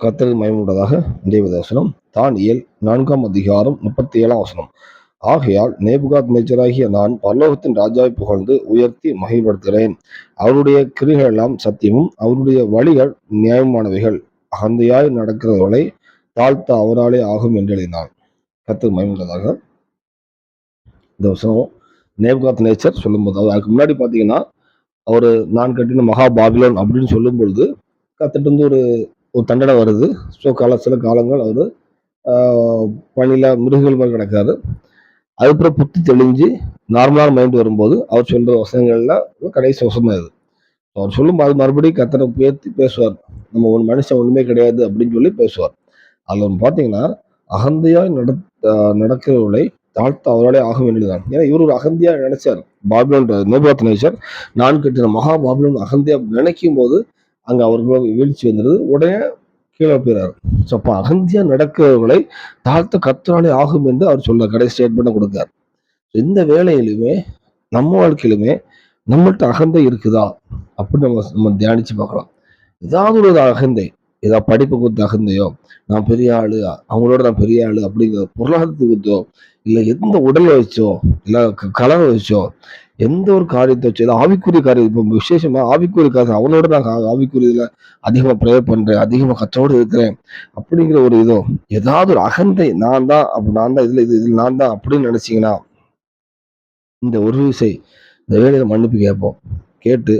கத்தரி மயமுள்ளதாக தான் தானியல் நான்காம் அதிகாரம் முப்பத்தி ஏழாம் வசனம். ஆகையால் நேபுகாத் மேஜராகிய நான் பல்லோகத்தின் ராஜாவை புகழ்ந்து உயர்த்தி மகிழ்படுத்துகிறேன் அவருடைய கிரிகள் எல்லாம் சத்தியமும் அவருடைய வழிகள் நியாயமானவைகள். அகந்தையாய் நடக்கிறவர்களை தாழ்த்த அவராலே ஆகும் என்று எழுதினான் கத்து மயமுள்ளதாக இந்த வசனம் நேபுகாத் நேச்சர் சொல்லும்போது அதுக்கு முன்னாடி பார்த்தீங்கன்னா அவர் நான் கட்டின மகா பாபிலோன் அப்படின்னு சொல்லும் பொழுது கத்துட்டு வந்து ஒரு தண்டனை வருது. ஸோ கால சில காலங்கள் அவர் பணியில் மிருகங்கள் மாதிரி கிடக்காரு. அதுக்கப்புறம் புத்தி தெளிஞ்சு நார்மலான மைண்ட் வரும்போது அவர் சொல்கிற வசனங்கள்லாம் கடைசி வசனம் அவர் சொல்லும் அது மறுபடியும் கத்தனை உயர்த்தி பேசுவார். நம்ம ஒரு மனுஷன் ஒன்றுமே கிடையாது அப்படின்னு சொல்லி பேசுவார். அதில் ஒன்று பார்த்தீங்கன்னா அகந்தையாக நட நடக்கிறவர்களை தாழ்த்த அவராலே ஆக வேண்டியதுதான். ஏன்னா இவர் ஒரு அகந்தியாக நினைச்சார். பாபிலோன் நேபாத் நினைச்சார் நான் கட்டின மகா பாபிலோன் அகந்தியா நினைக்கும் போது அங்கே அவர்களுக்கு வீழ்ச்சி வந்துடுது உடனே கீழே போயிறாரு. ஸோ அப்போ அகந்தியா நடக்கிறவர்களை தாழ்த்த கத்தனாலே ஆகும் என்று அவர் சொல்ல கடை ஸ்டேட்மெண்ட் கொடுக்கார் எந்த வேலையிலுமே நம்ம வாழ்க்கையிலுமே நம்மள்கிட்ட அகந்தை இருக்குதா? அப்படின்னு நம்ம நம்ம தியானிச்சு பார்க்கலாம் ஏதாவது ஒரு அகந்தை ஏதாவது படிப்பு கொடுத்த அகந்தையோ நான் பெரிய ஆளு அவங்களோட நான் பெரிய ஆளு அப்படிங்கிற பொருளாதாரத்துக்கு கொடுத்தோ இல்லை எந்த உடல் வச்சோ இல்லை கலரை வச்சோ எந்த ஒரு காரியத்தை வச்சு ஆவிக்குரிய காரியம் இப்போ விசேஷமா ஆவிக்குரிய காரியம் அவனோட நான் ஆவிக்குரியதுல அதிகமா ப்ரேயர் பண்றேன் அதிகமா கற்றோடு இருக்கிறேன் அப்படிங்கிற ஒரு இதோ ஏதாவது ஒரு அகந்தை நான் தான் அப்ப நான் தான் இதுல இது இதில் நான் தான் அப்படின்னு நினைச்சீங்கன்னா இந்த ஒரு விசை இந்த வேலையில மன்னிப்பு கேட்போம். கேட்டு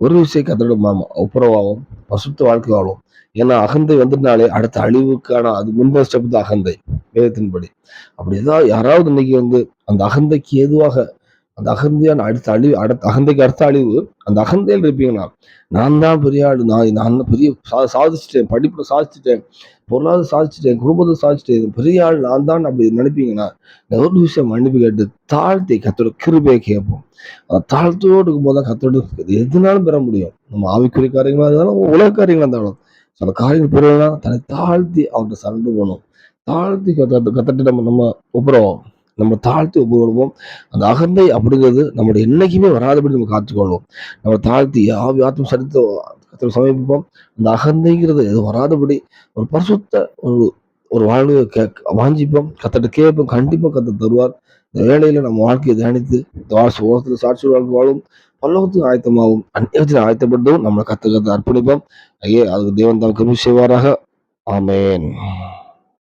ஒரு விசை கத்தோட மாமா ஒப்புரவாகும் பசுத்த வாழ்க்கை வாழும் ஏன்னா அகந்தை வந்துட்டாலே அடுத்த அழிவுக்கான அது முன்பது ஸ்டெப் தான் அகந்தை வேதத்தின்படி. அப்படி ஏதாவது யாராவது இன்னைக்கு வந்து அந்த அகந்தைக்கு ஏதுவாக அந்த அகந்தையான அடுத்த அழிவு அடுத்த அகந்தைக்கு அடுத்த அழிவு அந்த அகந்தையில் இருப்பீங்கன்னா நான் தான் பெரிய ஆள் நான் நான் பெரிய சா சாதிச்சிட்டேன் படிப்பில் சாதிச்சிட்டேன் பொருளாதாரம் சாதிச்சிட்டேன் குடும்பத்தை சாதிச்சிட்டேன் பெரிய ஆள் நான் தான் அப்படி நினைப்பீங்கன்னா ஒரு விஷயம் மன்னிப்பு கேட்டு தாழ்த்தி கத்தோட கிருபையை கேட்போம். அந்த தாழ்த்தோடு இருக்கும்போது தான் கத்தோட எதுனாலும் பெற முடியும். நம்ம ஆவிக்குரிய காரியங்களாக இருந்தாலும் உலக காரியங்களாக இருந்தாலும் சில காரியங்கள் பெறுவதுனா தன்னை தாழ்த்தி அவர்கிட்ட சரண்டு போகணும். தாழ்த்தி கத்த கத்தட்டு நம்ம நம்ம ஒப்புறோம் நம்ம தாழ்த்தி ஒப்புக்கொள்வோம் அந்த அகந்தை அப்படிங்கிறது நம்மளுடைய என்னைக்குமே வராதபடி நம்ம காத்துக்கொள்வோம் நம்ம தாழ்த்தி ஆவி ஆத்ம சரித்த சமீபிப்போம் அந்த அகந்தைங்கிறது எது வராதபடி ஒரு பரிசுத்த ஒரு ஒரு வாழ்வு கே வாஞ்சிப்போம். கத்தட்ட கேட்போம். கண்டிப்பாக கத்த தருவார். இந்த வேலையில் நம்ம வாழ்க்கையை தியானித்து உலகத்தில் சாட்சி வாழ்க்கை வாழும். பல்லவத்துக்கு ஆயத்தமாகும் அந்நியத்தில் ஆயத்தப்பட்டும் நம்மளை கத்த கத்த அர்ப்பணிப்போம். ஐயே அதுக்கு தேவன் தான் கருவி செய்வாராக. ஆமேன்.